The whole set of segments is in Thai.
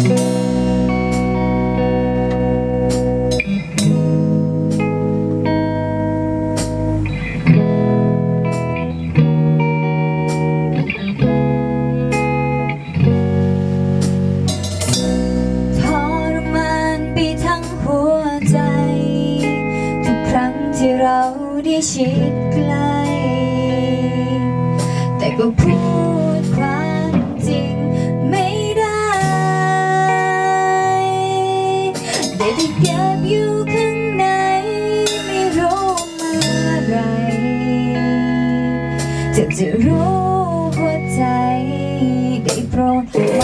ทรมานไปทั้งหัวใจ ทุกครั้งที่เราได้ชิดใกล้ แต่ก็พูด แต่เก็บอยู่ข้างในไม่รู้เมื่อไรเธอจะรู้หัวใจได้โปรด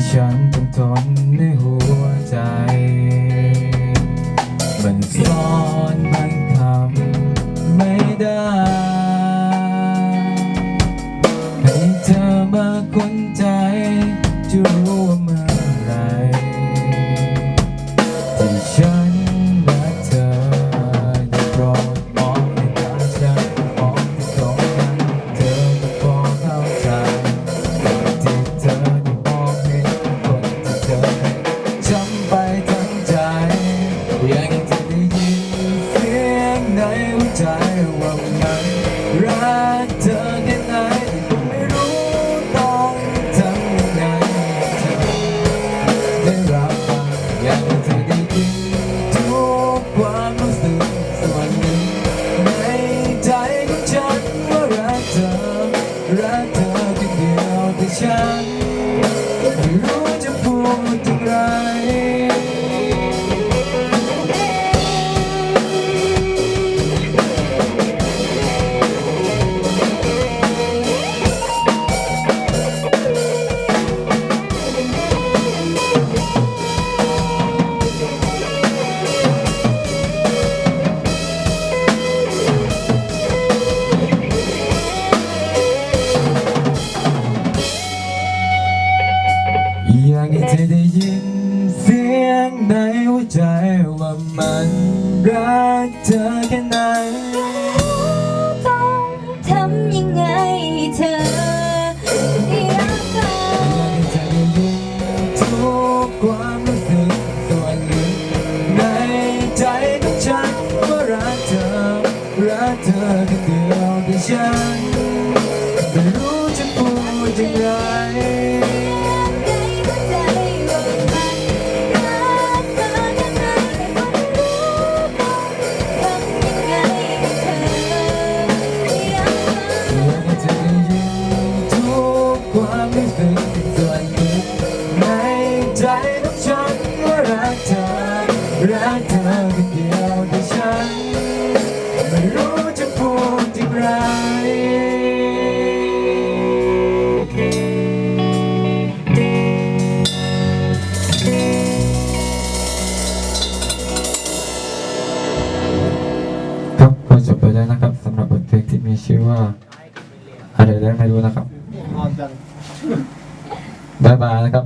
ที่ฉันต้องทนในหัวใจ มันซ่อน ยากให้เธอได้ยินเสียงในหัวใจว่ามันรักเธอแค่ไหนแต่ก็ไม่รู้ต้องทำยังไงให้เธอได้รับฟังอยากให้เธอได้ยินทุกความรู้สึกส่วนหนึ่งในใจของฉันว่ารักเธอรักเธอคนเดียวแต่ฉันไม่รู้จะพูดอย่างไร ในหัวใจว่ามันรักเธอแค่ไหนต้องทำยังไงให้เธอได้รักกันอยากให้เธอได้ยินทุกความรู้สึกส่วนหนึ่งในใจของฉันว่ารักเธอรักเธอแคนเดียวแต่ฉันไม่รู้จะพูดอย่างไร รักเธอคนเดียวแต่ฉัน ไม่รู้จะพูดอย่างไร ครับก็จบไปแล้วนะครับสำหรับบทเพลงที่มีชื่อว่า อะไรได้ไม่รู้นะครับ บายบายนะครับ